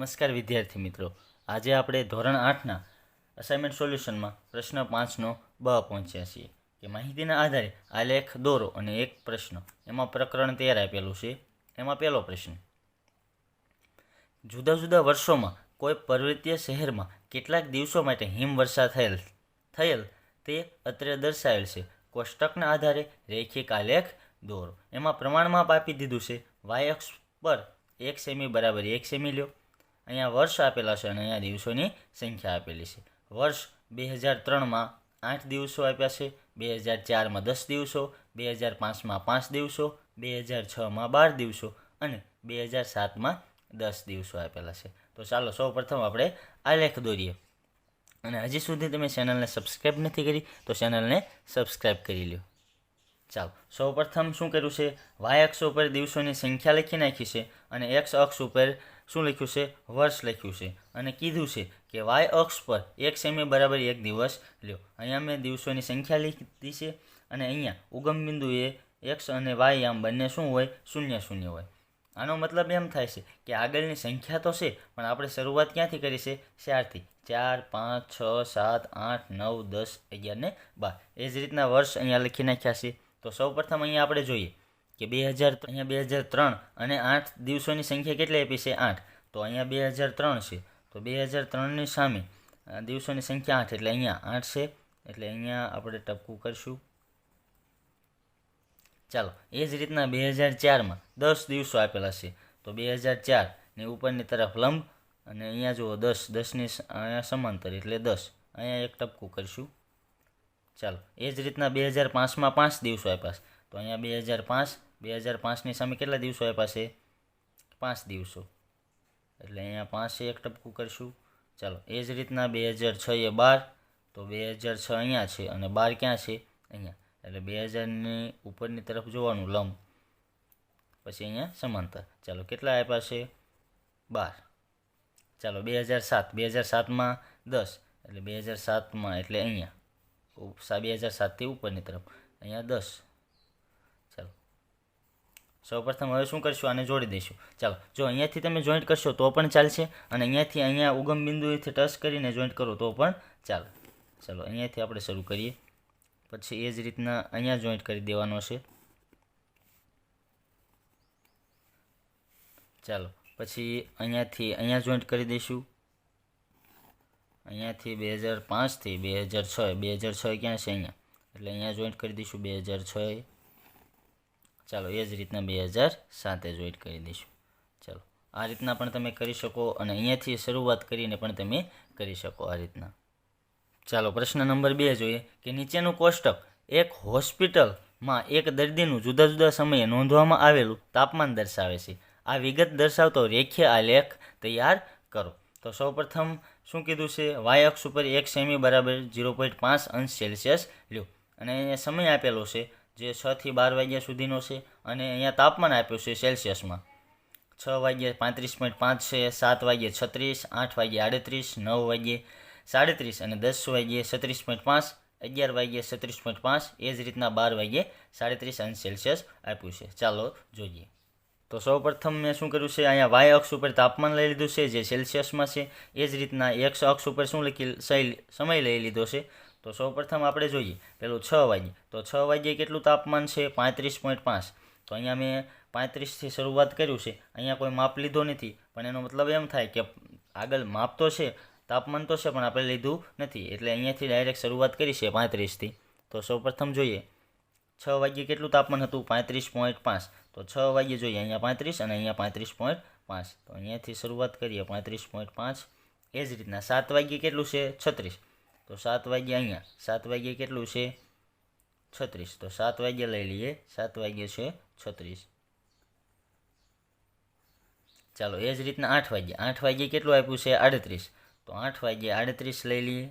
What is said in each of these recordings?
નમસ્કાર વિદ્યાર્થી મિત્રો. આજે આપણે ધોરણ આઠના અસાઇનમેન્ટ સોલ્યુશનમાં પ્રશ્ન પાંચનો બ પહોંચ્યા છીએ કે માહિતીના આધારે આલેખ દોરો અને એક પ્રશ્ન એમાં પ્રકરણ તૈયાર આપેલું છે. એમાં પહેલો પ્રશ્ન. જુદા જુદા વર્ષોમાં કોઈ પર્વતીય શહેરમાં કેટલાક દિવસો માટે હિમવર્ષા થયેલ થયેલ તે અત્રે દર્શાવેલ છે. કોષ્ટકના આધારે રેખિક આલેખ દોરો. એમાં પ્રમાણમાં આપી દીધું છે. વાય અક્ષ પર એક સેમી બરાબર એક સેમી લ્યો. અહીંયા વર્ષ આપેલા છે અને અહીંયા દિવસોની સંખ્યા આપેલી છે. વર્ષ બે હજાર ત્રણમાં આઠ દિવસો આપ્યા છે, બે હજાર ચારમાં દસ દિવસો, બે હજાર પાંચમાં પાંચ દિવસો, બે હજાર છમાં બાર દિવસો અને બે હજાર સાતમાં દસ દિવસો આપેલા છે. તો ચાલો સૌ પ્રથમ આપણે આલેખ દોરીએ. અને હજી સુધી તમે ચેનલને સબસ્ક્રાઈબ નથી કરી તો ચેનલને સબસ્ક્રાઈબ કરી લ્યો. ચાલો, સૌ પ્રથમ શું કર્યું છે? વાય અક્ષ ઉપર દિવસોની સંખ્યા લખી નાખી છે અને એક્સ અક્ષ ઉપર શું લખ્યું છે? વર્ષ લખ્યું છે. અને કીધું છે કે વાય અક્ષ પર એક સેમી બરાબર એક દિવસ લ્યો. અહીંયા મેં દિવસોની સંખ્યા લીધી છે અને અહીંયા ઉગમ બિંદુએ એક્સ અને વાય આમ બંને શું હોય? શૂન્ય શૂન્ય હોય. આનો મતલબ એમ થાય છે કે આગળની સંખ્યા તો છે, પણ આપણે શરૂઆત ક્યાંથી કરી છે? ચારથી. ચાર, પાંચ, છ, સાત, આઠ, નવ, દસ, અગિયાર ને બાર. એ જ રીતના વર્ષ અહીંયા લખી નાખ્યા છે. તો સૌપ્રથમ અહીંયા આપણે જોઈએ કે બે હજાર અહીંયા બે હજાર ત્રણ અને આઠ દિવસોની સંખ્યા કેટલી આપી છે? આઠ. તો અહીંયા બે હજાર ત્રણ છે. તો બે હજાર ત્રણની સામે દિવસોની સંખ્યા આઠ. એટલે અહીંયા આઠ છે. એટલે અહીંયા આપણે ટપકું કરશું. ચાલો, એ જ રીતના બે હજાર ચારમાં દસ દિવસો આપેલા છે. તો બે હજાર ચારની ઉપરની તરફ લંબ અને અહીંયા જુઓ દસ. દસની અહીંયા સમાંતર એટલે દસ. અહીંયા એક ટપકું કરીશું. ચાલો, એ જ રીતના બે હજાર પાંચમાં પાંચ દિવસો આપ્યા છે. તો અહીંયા બે હજાર પાંચ બે હજાર પાંચની સામે કેટલા દિવસો આપ્યા છે? પાંચ દિવસો. એટલે અહીંયા પાંચ એક ટપકું કરીશું. ચાલો, એ જ રીતના બે હજાર છ એ બાર, તો બે હજાર છ અહીંયા છે અને બાર ક્યાં છે? અહીંયા. એટલે બે હજારની ઉપરની તરફ જોવાનું, લંબ. પછી અહીંયા સમાંતર. ચાલો, કેટલા આપ્યા છે? બાર. ચાલો, બે હજાર સાત. બે હજાર સાતમાં દસ. એટલે બે હજાર સાતમાં, એટલે અહીંયા. બે હજાર સાતથી ઉપરની તરફ. અહીંયા દસ. સૌપ્રથમ હવે શું કરશું? આને જોડી દઈશું. ચાલો, જો અહીંયાથી તમે જોઈન્ટ કરશો તો પણ ચાલશે અને અહીંયાથી અહીંયા ઉગમ બિંદુએથી ટચ કરીને જોઈન્ટ કરો તો પણ ચાલે. ચાલો, અહીંયાથી આપણે શરૂ કરીએ. પછી એ જ રીતના અહીંયા જોઈન્ટ કરી દેવાનો છે. ચાલો, પછી અહીંયાથી અહીંયા જોઈન્ટ કરી દઈશું. અહીંયાથી બે હજાર પાંચથી બે હજાર છ. બે હજાર છ ક્યાં છે અહીંયા? એટલે અહીંયા જોઈન્ટ કરી દઈશું બે હજાર છ ચાલો, એ જ રીતના બે હજાર સાતે જોઈન્ટ કરી દઈશું. ચાલો, આ રીતના પણ તમે કરી શકો અને અહીંયાથી શરૂઆત કરીને પણ તમે કરી શકો આ રીતના. ચાલો, પ્રશ્ન નંબર બે જોઈએ કે નીચેનું કોષ્ટક એક હોસ્પિટલમાં એક દર્દીનું જુદા જુદા સમયે નોંધવામાં આવેલું તાપમાન દર્શાવે છે. આ વિગત દર્શાવતો રેખીય આલેખ તૈયાર કરો. તો સૌપ્રથમ શું કીધું છે? વાય અક્ષ ઉપર એક સેમી બરાબર ઝીરો પોઈન્ટ પાંચ અંશ સેલ્સિયસ લ્યો. અને સમય આપેલો છે જે છ થી બાર વાગ્યા સુધીનો છે અને અહીંયા તાપમાન આપ્યું છે સેલ્સિયસમાં. છ વાગ્યે પાંત્રીસ પોઈન્ટ પાંચ છે, સાત વાગ્યે છત્રીસ, આઠ વાગ્યે આડત્રીસ, નવ વાગ્યે સાડત્રીસ અને દસ વાગ્યે છત્રીસ પોઈન્ટ પાંચ, અગિયાર વાગ્યે છત્રીસ પોઈન્ટ પાંચ, એ જ રીતના બાર વાગ્યે સાડત્રીસ અંશ સેલ્સિયસ આપ્યું છે. ચાલો જોઈએ. તો સૌપ્રથમ મેં શું કર્યું છે? અહીંયા વાય અક્ષ ઉપર તાપમાન લઈ લીધું છે, જે સેલ્સિયસમાં છે. એ જ રીતના એક્સ અક્ષ ઉપર શું લખી સમય લઈ લીધો છે? તો સૌપ્રથમ આપણે જોઈએ, પેલું છ વાગ્યે. તો છ વાગ્યે કેટલું તાપમાન છે? પાંત્રીસ પોઈન્ટ પાંચ. તો અહીંયા મેં પાંત્રીસથી શરૂઆત કર્યું છે. અહીંયા કોઈ માપ લીધો નથી, પણ એનો મતલબ એમ થાય કે આગળ માપ તો છે, તાપમાન તો છે, પણ આપણે લીધું નથી. એટલે અહીંયાથી ડાયરેક્ટ શરૂઆત કરી છે પાંત્રીસથી. તો સૌપ્રથમ જોઈએ, છ વાગ્યે કેટલું તાપમાન હતું? પાંત્રીસ પોઈન્ટ પાંચ. તો છ વાગ્યે જોઈએ, અહીંયા પાંત્રીસ અને અહીંયા પાંત્રીસ પોઈન્ટ પાંચ. તો અહીંયાથી શરૂઆત કરીએ, પાંત્રીસ પોઈન્ટ પાંચ. એ જ રીતના સાત વાગ્યે કેટલું છે? છત્રીસ. તો સાત વાગ્યા અહીંયા. સાત વાગ્યે કેટલું છે? છત્રીસ. તો સાત વાગ્યે લઈ લઈએ. સાત વાગ્યે છે છત્રીસ. ચાલો, એ જ રીતના આઠ વાગ્યે. આઠ વાગ્યે કેટલું આપ્યું છે? આડત્રીસ. તો આઠ વાગ્યે આડત્રીસ લઈ લઈએ.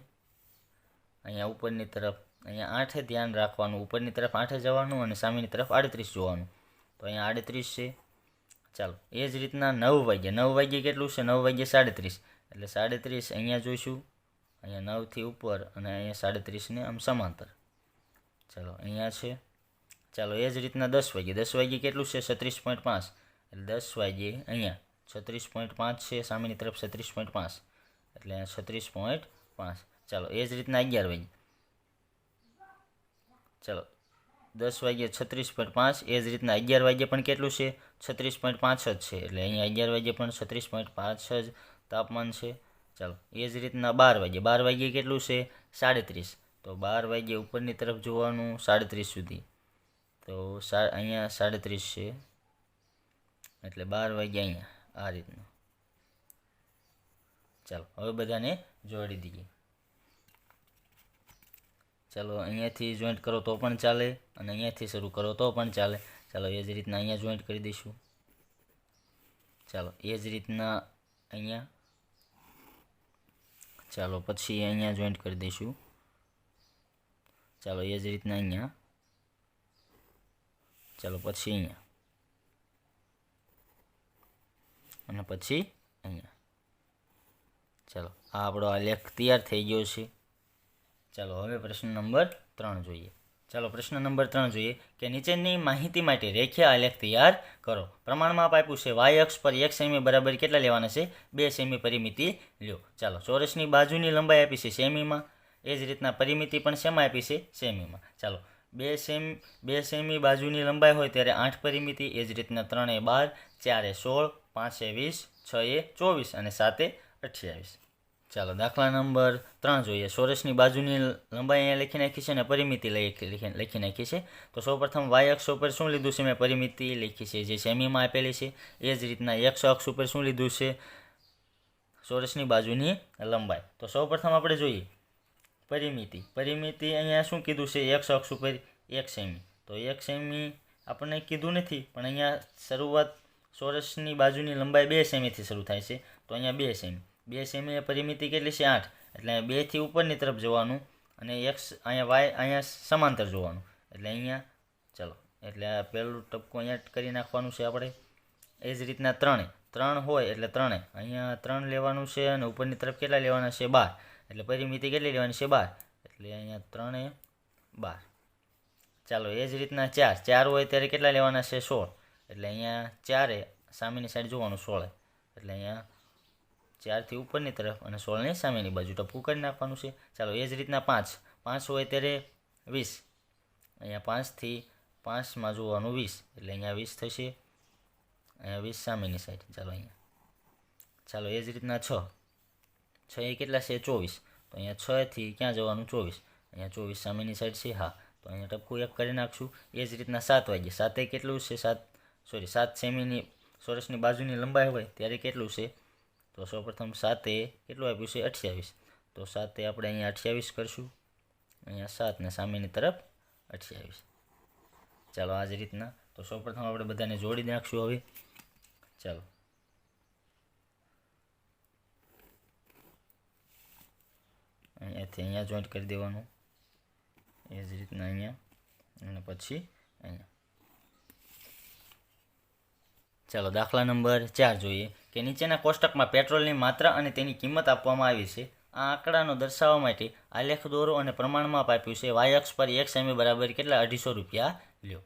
અહીંયા ઉપરની તરફ, અહીંયા આઠે ધ્યાન રાખવાનું. ઉપરની તરફ આઠે જવાનું અને સામેની તરફ આડત્રીસ જોવાનું. તો અહીંયા આડત્રીસ છે. ચાલો, એ જ રીતના નવ વાગ્યે. નવ વાગ્યે કેટલું છે? નવ વાગ્યે સાડત્રીસ. એટલે સાડત્રીસ અહીંયા જોઈશું. અહીંયા નવથી ઉપર અને અહીંયા સાડત્રીસને આમ સમાંતર. ચાલો, અહીંયા છે. ચાલો, એ જ રીતના દસ વાગ્યે. દસ વાગ્યે કેટલું છે? છત્રીસ પોઈન્ટ પાંચ. એટલે દસ વાગ્યે અહીંયા છત્રીસ પોઈન્ટ પાંચ છે, સામેની તરફ છત્રીસ પોઈન્ટ પાંચ. એટલે અહીંયા છત્રીસ પોઈન્ટ પાંચ. ચાલો, એ જ રીતના અગિયાર વાગ્યે. ચાલો, દસ વાગ્યે છત્રીસ પોઈન્ટ પાંચ, એ જ રીતના અગિયાર વાગ્યે પણ કેટલું છે? છત્રીસ પોઈન્ટ પાંચ જ છે. એટલે અહીંયા અગિયાર વાગ્યે પણ છત્રીસ પોઈન્ટ પાંચ જ તાપમાન છે. ચાલો, એ જ રીતના બાર વાગ્યે. બાર વાગ્યે કેટલું છે? સાડત્રીસ. તો બાર વાગ્યે ઉપરની તરફ જોવાનું સાડત્રીસ સુધી. તો સા, અહીંયા સાડત્રીસ છે. એટલે બાર વાગ્યે અહીંયા, આ રીતનું. ચાલો, હવે બધાને જોડી દઈએ. ચાલો, અહીંયાથી જોઈન્ટ કરો તો પણ ચાલે અને અહીંયાથી શરૂ કરો તો પણ ચાલે. ચાલો, એ જ રીતના અહીંયા જોઈન્ટ કરી દઈશું. ચાલો, એ જ રીતના અહીંયા ચાલો, પછી અહીંયા જોઈન્ટ કરી દઈશું. ચાલો, એ જ રીતના અહીંયા. ચાલો, પછી અહીંયા. અને પછી અહીંયા. ચાલો, આ આપણો આલેખ તૈયાર થઈ ગયો છે. ચાલો, હવે પ્રશ્ન નંબર ત્રણ જોઈએ. ચાલો પ્રશ્ન નંબર ત્રણ જોઈએ કે નીચેની માહિતી માટે રેખીય આલેખ તૈયાર કરો. પ્રમાણમાં આપ્યું છે વાય અક્ષ પર એક સેમી બરાબર કેટલા લેવાના છે? બે સેમી પરિમિતિ લ્યો. ચાલો, ચોરસની બાજુની લંબાઈ આપી છે સેમીમાં. એ જ રીતના પરિમિતિ પણ શેમાં આપી છે? સેમીમાં. ચાલો, બે સેમ, બે સેમી બાજુની લંબાઈ હોય ત્યારે આઠ પરિમિતિ, એ જ રીતના ત્રણે બાર, ચારે સોળ, પાંચે વીસ, છ એ ચોવીસ અને સાતે અઠ્યાવીસ. ચાલો દાખલા નંબર ત્રણ જોઈએ. સોરસની બાજુની લંબાઈ અહીંયા લખી નાખી છે અને પરિમિતિ લખી નાખી છે. તો સૌપ્રથમ વાય અક્ષ ઉપર શું લીધું છે? મેં પરિમિતિ લખી છે, જે સેમીમાં આપેલી છે. એ જ રીતના એક્સ અક્ષ ઉપર શું લીધું છે? સોરસની બાજુની લંબાઈ. તો સૌપ્રથમ આપણે જોઈએ. પરિમિતિ. પરિમિતિ અહીંયા શું કીધું છે? એક્સ અક્ષ ઉપર એક સેમી. તો એક સેમી આપણને કીધું નથી, પણ અહીંયા શરૂઆત સોરસની બાજુની લંબાઈ બે સેમીથી શરૂ થાય છે. તો અહીંયા બે સેમી. બે સેમી એ પરિમિતિ કેટલી છે? આઠ. એટલે બેથી ઉપરની તરફ જવાનું અને એક્સ અહીંયા વાય અહીંયા સમાંતર જોવાનું. એટલે અહીંયા, ચલો. એટલે પહેલું ટપકું અહીંયા કરી નાખવાનું છે આપણે. એ જ રીતના ત્રણે. ત્રણ હોય એટલે ત્રણે. અહીંયા ત્રણ લેવાનું છે અને ઉપરની તરફ કેટલા લેવાના છે? બાર. એટલે પરિમિતિ કેટલી લેવાની છે? બાર. એટલે અહીંયા ત્રણે બાર. ચાલો, એ જ રીતના ચાર. ચાર હોય ત્યારે કેટલા લેવાના છે? સોળ. એટલે અહીંયા ચારે સામેની સાઈડ જોવાનું સોળે. એટલે અહીંયા ચારથી ઉપરની તરફ અને સોળની સામેની બાજુ ટપકું કરી નાખવાનું છે. ચાલો, એ જ રીતના પાંચ. પાંચ હોય ત્યારે વીસ. અહીંયા પાંચથી પાંચમાં જોવાનું વીસ. એટલે અહીંયા વીસ થશે. અહીંયા વીસ સામેની સાઈડ. ચાલો અહીંયા. ચાલો, એ જ રીતના છ. છ એ કેટલા છે? ચોવીસ. તો અહીંયા છથી ક્યાં જવાનું? ચોવીસ. અહીંયા ચોવીસ સામેની સાઈડ છે. હા. તો અહીંયા ટપકું એક કરી નાખશું. એ જ રીતના સાત વાગ્યે. સાતે કેટલું છે? સાત. સોરી, સાત સેમીની, સોરસની બાજુની લંબાઈ હોય ત્યારે કેટલું છે? તો સૌપ્રથમ સાતે કેટલું આપ્યું છે? અઠ્યાવીસ. તો સાતે આપણે અહીંયા અઠ્યાવીસ કરશું. અહીંયા સાત ને સામેની તરફ અઠ્યાવીસ. ચાલો આ જ રીતના. તો સૌપ્રથમ આપણે બધાને જોડી નાખશું હવે. ચાલો. અહીંયાથી અહીંયા જોઈન્ટ કરી દેવાનું. એ જ રીતના અહીંયા. અને પછી અહીંયા. ચાલો, દાખલા નંબર ચાર જોઈએ કે નીચેના કોષ્ટકમાં પેટ્રોલની માત્રા અને તેની કિંમત આપવામાં આવી છે. આ આંકડાનો દર્શાવવા માટે આલેખ દોરો અને પ્રમાણમાં આપ્યું છે. વાય અક્ષ પર એક સેમી બરાબર કેટલા? અઢીસો રૂપિયા લ્યો.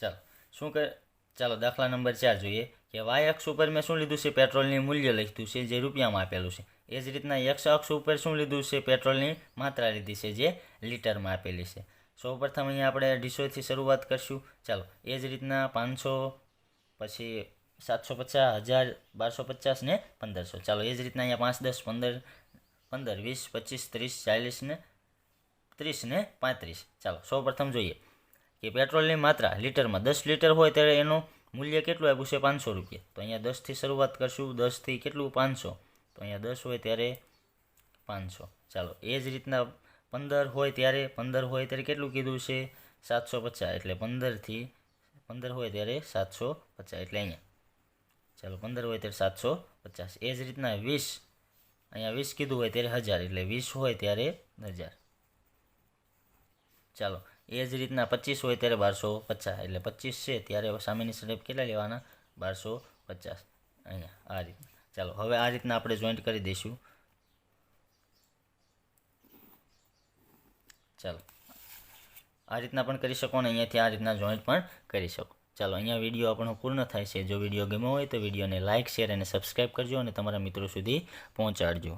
ચાલો, શું કર ચાલો, દાખલા નંબર ચાર જોઈએ કે વાય અક્ષ ઉપર મેં શું લીધું છે? પેટ્રોલની મૂલ્ય લખ્યું છે, જે રૂપિયામાં આપેલું છે. એ જ રીતના એક્સ અક્ષ ઉપર શું લીધું છે? પેટ્રોલની માત્રા લીધી છે, જે લીટરમાં આપેલી છે. સૌપ્રથમ અહીંયા આપણે અઢીસોથી શરૂઆત કરશું. ચાલો, એ જ રીતના પાંચસો પછી સાતસો પચાસ, હજાર બારસો પચાસ ને પંદરસો. ચાલો, એ જ રીતના અહીંયા પાંચ, દસ, પંદર પંદર, વીસ, પચીસ, ત્રીસ, ચાલીસ ને ત્રીસ ને પાંત્રીસ. ચાલો, સૌપ્રથમ જોઈએ કે પેટ્રોલની માત્રા લીટરમાં દસ લીટર હોય ત્યારે એનું મૂલ્ય કેટલું આપ્યું છે? પાંચસો રૂપિયા. તો અહીંયા દસથી શરૂઆત કરશું. દસથી કેટલું? પાંચસો. તો અહીંયા દસ હોય ત્યારે પાંચસો. ચાલો, એ જ રીતના પંદર હોય ત્યારે, પંદર હોય ત્યારે કેટલું કીધું છે? સાતસો પચાસ. એટલે પંદરથી, પંદર હોય ત્યારે સાતસો પચાસ. એટલે અહીંયા ચાલો, પંદર હોય ત્યારે સાતસો પચાસ. એ જ રીતના વીસ, અહીંયા વીસ કીધું હોય ત્યારે હજાર, એટલે વીસ હોય ત્યારે હજાર. ચાલો, એ જ રીતના પચીસ હોય ત્યારે બારસો પચાસ, એટલે પચીસ છે ત્યારે સામેની સ્ટેપ કેટલા લેવાના? બારસો પચાસ. અહીંયા, આ રીતના. ચાલો, હવે આ રીતના આપણે જોઈન્ટ કરી દઈશું. ચાલો, આ રીતના પણ કરી શકો અને અહીંયાથી આ રીતના જોઈન્ટ પણ કરી શકો. ચાલો, અહીંયા વીડિયો આપણો પૂર્ણ થાય છે. જો વીડિયો ગમ્યો હોય તો વિડીયોને લાઇક શેર અને સબસ્ક્રાઈબ કરજો અને તમારા મિત્રો સુધી પહોંચાડજો.